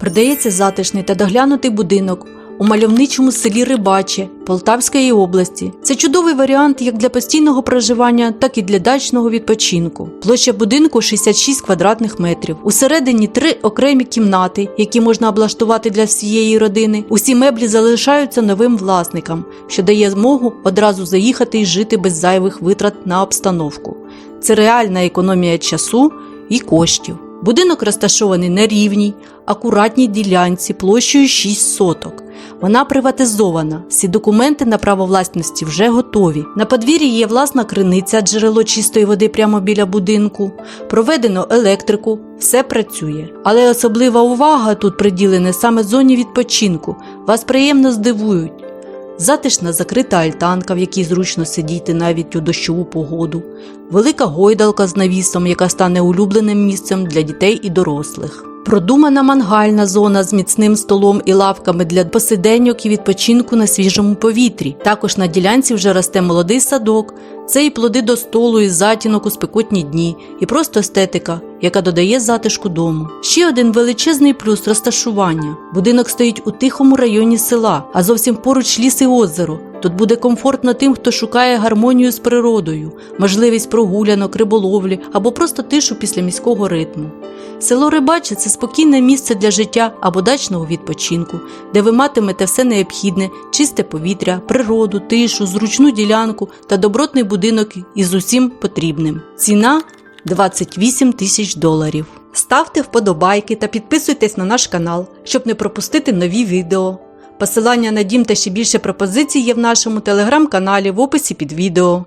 Продається затишний та доглянутий будинок у мальовничому селі Рибаче Полтавської області. Це чудовий варіант як для постійного проживання, так і для дачного відпочинку. Площа будинку 66 квадратних метрів. Усередині три окремі кімнати, які можна облаштувати для всієї родини. Усі меблі залишаються новим власникам, що дає змогу одразу заїхати і жити без зайвих витрат на обстановку. Це реальна економія часу і коштів. Будинок розташований на рівній, акуратній ділянці площею 6 соток. Вона приватизована. Всі документи на право власності вже готові. На подвір'ї є власна криниця, джерело чистої води прямо біля будинку. Проведено електрику, все працює. Але особлива увага тут приділена саме зоні відпочинку. Вас приємно здивують. Затишна закрита альтанка, в якій зручно сидіти навіть у дощову погоду, велика гойдалка з навісом, яка стане улюбленим місцем для дітей і дорослих. Продумана мангальна зона з міцним столом і лавками для посиденьок і відпочинку на свіжому повітрі. Також на ділянці вже росте молодий садок. Це і плоди до столу, і затінок у спекотні дні, і просто естетика, яка додає затишку дому. Ще один величезний плюс розташування. Будинок стоїть у тихому районі села, а зовсім поруч ліс і озеро. Тут буде комфортно тим, хто шукає гармонію з природою, можливість прогулянок, риболовлі або просто тишу після міського ритму. Село Рибаче це спокійне місце для життя або дачного відпочинку, де ви матимете все необхідне, чисте повітря, природу, тишу, зручну ділянку та добротний будинок із усім потрібним. Ціна 28 тисяч доларів. Ставте вподобайки та підписуйтесь на наш канал, щоб не пропустити нові відео. Посилання на дім та ще більше пропозицій є в нашому телеграм-каналі в описі під відео.